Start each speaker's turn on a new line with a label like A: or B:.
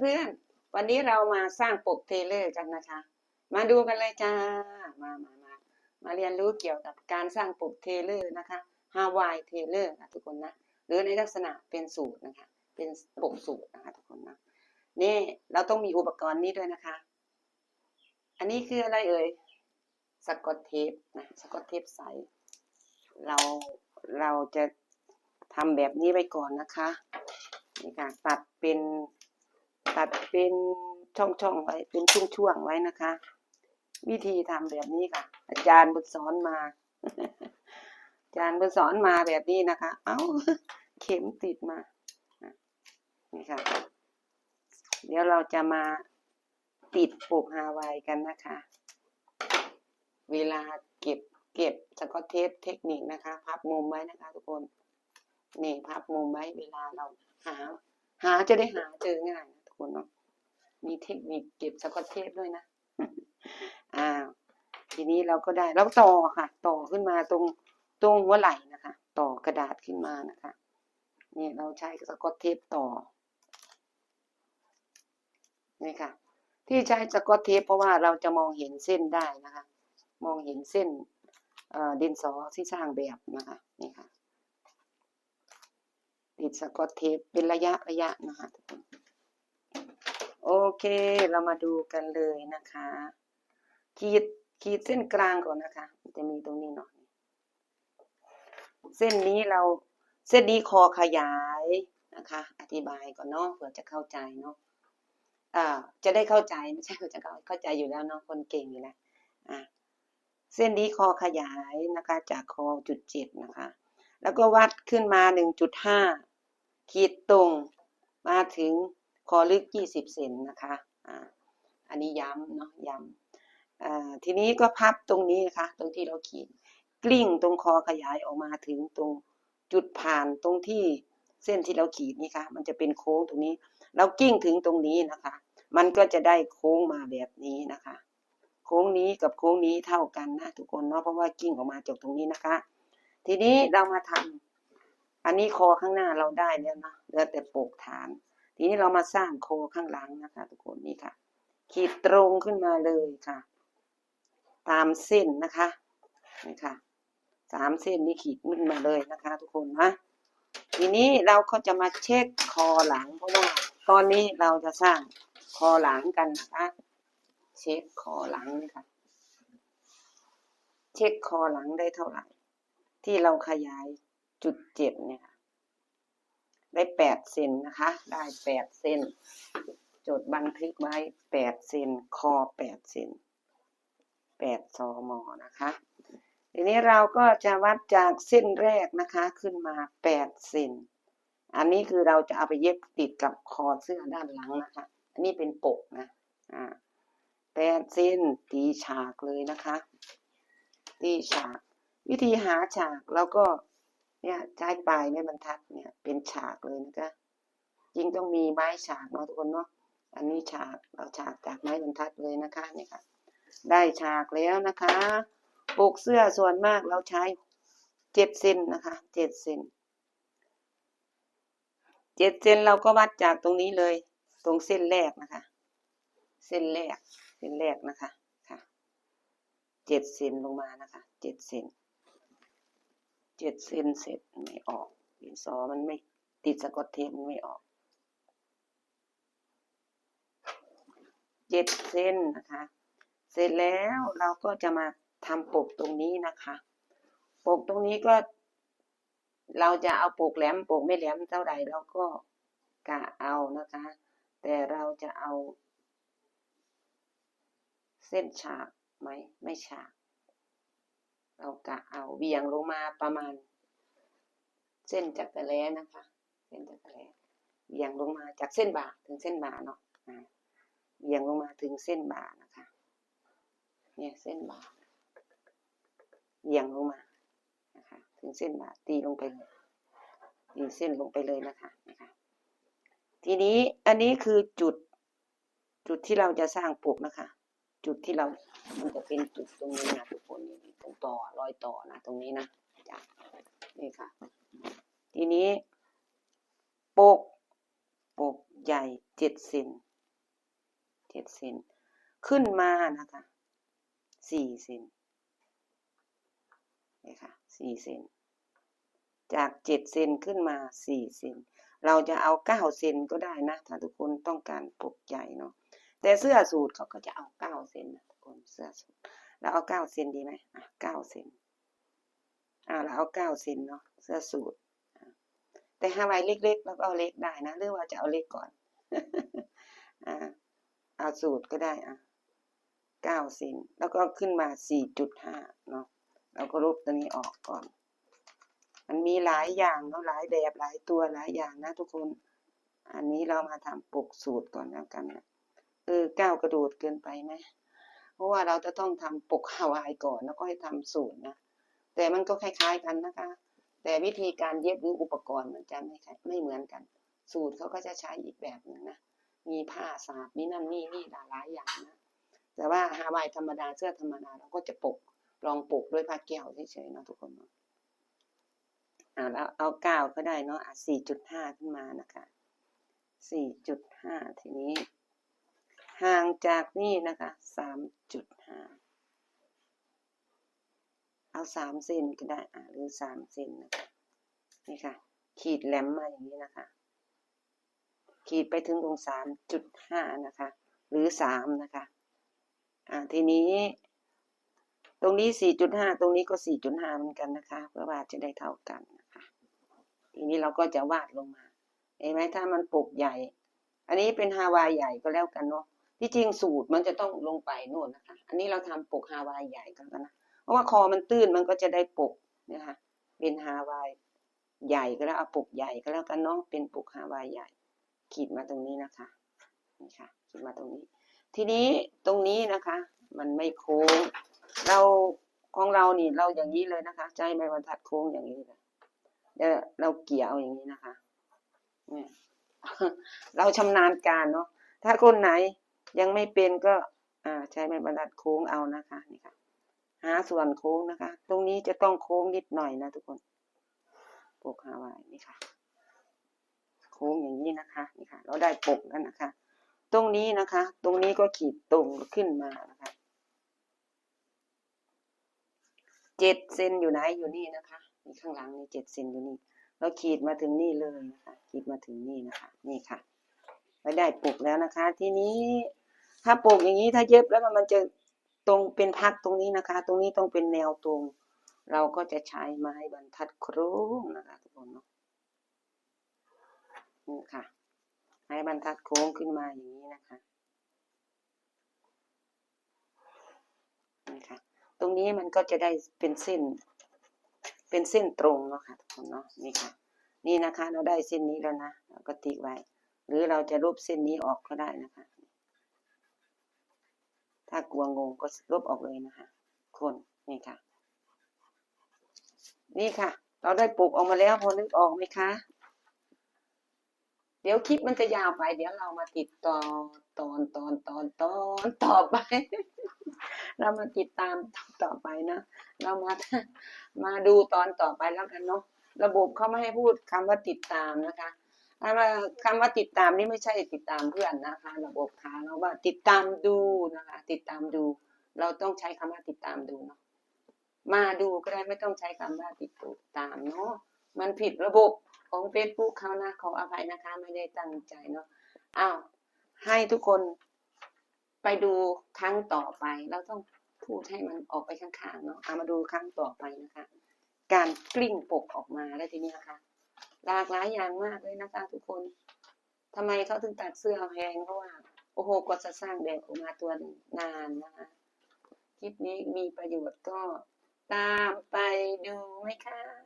A: เพื่อนๆ วันนี้เรามาสร้างปกเทเลอร์กันนะคะ มาดูกันเลยจ้า มามามามาเรียนรู้เกี่ยวกับการสร้างปกเทเลอร์นะคะฮาวายเทเลอร์นะทุกคนนะ หรือในลักษณะเป็นสูตรนะคะ เป็นปกสูตรนะคะทุกคนนะ นี่เราต้องมีอุปกรณ์นี้ด้วยนะคะ อันนี้คืออะไรเอ่ย สกอตเทปนะ สกอตเทปใส เรา เราจะทำแบบนี้ไปก่อนนะคะ นี่ค่ะ ตัดเป็น ตัดเป็นช่องๆไว้เป็นช่วงๆไว้นะคะ วิธีทำแบบนี้ค่ะ อาจารย์บุญสอนมา อาจารย์บุญสอนมาแบบนี้นะคะ เอ้าเข็มติดมานี่ค่ะ เดี๋ยวเราจะมาติดปลูกฮาวายกันนะคะ เวลาเก็บเก็บสกอตเทปเทคนิคนะคะพับมุมไว้นะคะ ทุกคนนี่พับมุมไว้เวลาเราหา หาจะได้หาเจอง่ายนะ คนเนาะมีเทคนิคเก็บสกอตเทปด้วยนะอ่าทีนี้เราก็ได้แล้วต่อค่ะ ต่อขึ้นมาตรงตรงหัวไหล่นะคะ ต่อกระดาษขึ้นมานะคะนี่เราใช้สกอตเทปต่อนี่ค่ะ ที่ใช้สกอตเทปเพราะว่าเราจะมองเห็นเส้นได้นะคะ มองเห็นเส้นเดินสอที่สร้างแบบนะคะนี่ค่ะติดสกอตเทปเป็นระยะระยะนะคะทุกคน โอเค เรามาดูกันเลยนะคะ ขีดขีดเส้นกลางก่อนนะคะ จะมีตรงนี้หน่อย เส้นนี้เราเส้นนี้คอขยายนะคะ อธิบายก่อนเนาะเผื่อจะเข้าใจเนาะอ่าจะได้เข้าใจไม่ใช่เผื่อจะเข้าเข้าใจอยู่แล้วเนาะคนเก่งอยู่แล้วอ่าเส้นนี้คอขยายนะคะ จากคอจุดเจ็ดนะคะ แล้วก็วัดขึ้นมาหนึ่งจุดห้าขีดตรงมาถึง คอลึกยี่สิบเซนนะคะอ่าอันนี้ย้ำเนาะย้ำอ่าทีนี้ก็พับตรงนี้นะคะ ตรงที่เราขีดกลิ้งตรงคอขยายออกมาถึงตรงจุดผ่านตรงที่เส้นที่เราขีดนี่ค่ะ มันจะเป็นโค้งตรงนี้ เรากิ้งถึงตรงนี้นะคะ มันก็จะได้โค้งมาแบบนี้นะคะ โค้งนี้กับโค้งนี้เท่ากันนะทุกคนเนาะเพราะว่ากิ้งออกมาจากตรงนี้นะคะ ทีนี้เรามาทำอันนี้คอข้างหน้าเราได้แล้วนะเหลือแต่โปกฐาน ทีนี้เรามาสร้างคอข้างหลังนะคะ ทุกคนนี่ค่ะ ขีดตรงขึ้นมาเลยค่ะ ตามเส้นนะคะนี่ค่ะสามเส้นนี้ขีดขึ้นมาเลยนะคะ ทุกคนนะทีนี้เราก็จะมาเช็คคอหลัง เพราะว่าตอนนี้เราจะสร้างคอหลังกันนะคะเช็คคอหลังนี่ค่ะเช็คคอหลังได้เท่าไหร่ ที่เราขยายจุดเจ็ดเนี่ยค่ะ ได้แปดเซนนะคะ ได้แปดเซนจดบันทึกไว้แปดเซนคอแปดเซนแปดซอมอนะคะ ทีนี้เราก็จะวัดจากเส้นแรกนะคะขึ้นมาแปดเซนอันนี้คือเราจะเอาไปเย็บติดกับคอเสื้อด้านหลังนะคะ อันนี้เป็นปกนะอ่าแปดเซนตีฉากเลยนะคะ ตีฉาก วิธีหาฉากเราก็ เนี่ยใช้ปลายไม้บรรทัดเนี่ยเป็นฉากเลยนะคะจริงต้องมีไม้ฉากเนาะทุกคนเนาะอันนี้ฉากเราฉากจากไม้บรรทัดเลยนะคะเนี่ยค่ะ ได้ฉากแล้วนะคะปกเสื้อส่วนมากเราใช้เจ็ดเซนนะคะเจ็ดเซนเจ็ดเซนเราก็วัดจากตรงนี้เลย ตรงเส้นแรกนะคะ เส้นแรกเส้นแรกนะคะค่ะเจ็ดเซนลงมานะคะเจ็ดเซน เจ็ดเซนเสร็จไม่ออกดินสอมันไม่ติดสะกดเทปมันไม่ออกเจ็ดเซนนะคะ เสร็จแล้วเราก็จะมาทำปกตรงนี้นะคะ ปกตรงนี้ก็ เราจะเอาปกแหลมปกไม่แหลมเท่าใดเราก็กะเอานะคะ แต่เราจะเอา เส้นฉากไหมไม่ฉาก เรากะเอาเบี่ยงลงมาประมาณ เส้นจักรแล้นะคะ เส้นจักรแล้เบี่ยงลงมาจากเส้นบ่าถึงเส้นบ่าเนาะเบี่ยงลงมาถึงเส้นบ่านะคะ เนี่ยเส้นบ่าเบี่ยงลงมานะคะ ถึงเส้นบ่าตีลงไปเลยตีเส้นลงไปเลยนะคะนะคะ ทีนี้อันนี้คือจุดจุดที่เราจะสร้างปกนะคะ จุดที่เรา มันจะเป็นจุดตรงนี้นะทุกคนนี่ตรงต่อรอยต่อนะตรงนี้นะจ้ะนี่ค่ะ ทีนี้ปกปกใหญ่เจ็ดเซนเจ็ดเซนขึ้นมานะคะสี่เซนนี่ค่ะสี่เซนจากเจ็ดเซนขึ้นมาสี่เซนเราจะเอาเก้าเซนก็ได้นะ ถ้าทุกคนต้องการปกใหญ่เนาะ แต่เสื้อสูทเขาก็จะเอาเก้าเซนนะทุกคนเสื้อสูทเราเอาเก้าเซนดีไหมอะเก้าเซนอ่าเราเอาเก้าเซนเนาะเสื้อสูทแต่ฮาวายเล็กๆแล้วก็เอาเล็กได้นะหรือว่าจะเอาเล็กก่อนอ่าเอาสูตรก็ได้อะเก้าเซนแล้วก็ขึ้นมาสี่จุดห้าเนาะเราก็ลบตัวนี้ออกก่อน มันมีหลายอย่างเนาะหลายแบบหลายตัวหลายอย่างนะทุกคน อันนี้เรามาทำปกสูตรก่อนแล้วกันนะ เออก้าวกระโดดเกินไปไหมเพราะว่าเราจะต้องทำปกฮาวายก่อนแล้วก็ให้ทำสูตรนะ แต่มันก็คล้าย ๆกันนะคะ แต่วิธีการเย็บหรืออุปกรณ์มันจะไม่ไม่เหมือนกัน สูตรเขาก็จะใช้อีกแบบหนึ่งนะ มีผ้าสาบมีนั่นนี่นี่หลายๆอย่างนะ แต่ว่าฮาวายธรรมดาเสื้อธรรมดาเราก็จะปกลองปกด้วยผ้าแก้วเฉยๆเนาะทุกคนเนาะอ่าแล้วเอาเก้าก็ได้เนาะอะสี่จุดห้าขึ้นมานะคะสี่จุดห้าทีนี้ ห่างจากนี่นะคะสามจุดห้าเอาสามเซนก็ได้อ่าหรือสามเซนนะคะนี่ค่ะ ขีดแหลมมาอย่างนี้นะคะ ขีดไปถึงตรงสามจุดห้านะคะ หรือสามนะคะอ่าทีนี้ ตรงนี้สี่จุดห้าตรงนี้ก็สี่จุดห้าเหมือนกันนะคะ เพื่อว่าจะได้เท่ากันนะคะ ทีนี้เราก็จะวาดลงมาเห็นไหมถ้ามันปกใหญ่ อันนี้เป็นฮาวายใหญ่ก็แล้วกันเนาะ ที่จริงสูตรมันจะต้องลงไปโน่นนะคะ อันนี้เราทำปกฮาวายใหญ่กันแล้วนะ เพราะว่าคอมันตื้นมันก็จะได้ปกนะคะ เป็นฮาวายใหญ่ก็แล้วเอาปกใหญ่ก็แล้วกันเนาะ เป็นปกฮาวายใหญ่ ขีดมาตรงนี้นะคะ นี่ค่ะ ขีดมาตรงนี้ ทีนี้ตรงนี้นะคะ มันไม่โค้ง เราของเรานี่เราอย่างนี้เลยนะคะ ใจไม่บรรทัดโค้งอย่างนี้เลยเดี๋ยวเราเกี่ยวอย่างนี้นะคะเนี่ยเราชำนาญการเนาะ ถ้าคนไหน ยังไม่เป็นก็ใช้ไม้บรรทัดโค้งเอานะคะนี่ค่ะ หาส่วนโค้งนะคะ ตรงนี้จะต้องโค้งนิดหน่อยนะทุกคนปกฮาวายนี่ค่ะ โค้งอย่างนี้นะคะนี่ค่ะ เราได้ปกแล้วนะคะ ตรงนี้นะคะ ตรงนี้ก็ขีดตรงขึ้นมานะคะเจ็ดเซนอยู่ไหนอยู่นี่นะคะนี่ข้างหลังนี่เจ็ดเซนอยู่นี่เราขีดมาถึงนี่เลยนะคะ ขีดมาถึงนี่นะคะ นี่ค่ะไปได้ปกแล้วนะคะ ทีนี้ ถ้าปกอย่างนี้ถ้าเย็บแล้วมันจะตรงเป็นพักตรงนี้นะคะ ตรงนี้ต้องเป็นแนวตรง เราก็จะใช้ไม้บรรทัดโค้งนะคะทุกคนเนาะนี่ค่ะไม้บรรทัดโค้งขึ้นมาอย่างนี้นะคะนี่ค่ะตรงนี้มันก็จะได้เป็นเส้น เป็นเส้นตรงเนาะค่ะทุกคนเนาะนี่ค่ะ นี่นะคะ เราได้เส้นนี้แล้วนะเราก็ติ๊กไว้ หรือเราจะลบเส้นนี้ออกก็ได้นะคะ ถ้ากลัวงงก็ลบออกเลยนะคะคนนี่ค่ะ นี่ค่ะ เราได้ปลูกออกมาแล้วพอนึกออกไหมคะ เดี๋ยวคลิปมันจะยาวไป เดี๋ยวเรามาติดต่อตอนตอนตอนตอนต่อไป เรามาติดตามต่อไปนะเรามามาดูตอนต่อไปแล้วกันเนาะระบบเขาไม่ให้พูดคำว่าติดตามนะคะ คำว่าคำว่าติดตามนี่ไม่ใช่ติดตามเพื่อนนะคะ ระบบค้าเราว่าติดตามดูนะคะ ติดตามดู เราต้องใช้คำว่าติดตามดูเนาะมาดูก็ได้ไม่ต้องใช้คำว่าติดตามเนาะมันผิดระบบของ Facebook เขานะขออภัยนะคะ ไม่ได้ตั้งใจเนาะอ้าวให้ทุกคนไปดูครั้งต่อไป เราต้องพูดให้มันออกไปข้างๆเนาะเอามาดูครั้งต่อไปนะคะ การกลิ้งปกออกมาแล้วทีนี้นะคะ หลากหลายอย่างมากเลยนะคะทุกคนทำไมเขาถึงตัดเสื้อแพงเพราะว่าโอ้โหกว่าจะสร้างแบบออกมาตัวหนึ่งนานนะคะคลิปนี้มีประโยชน์ก็ตามไปดูไหมคะ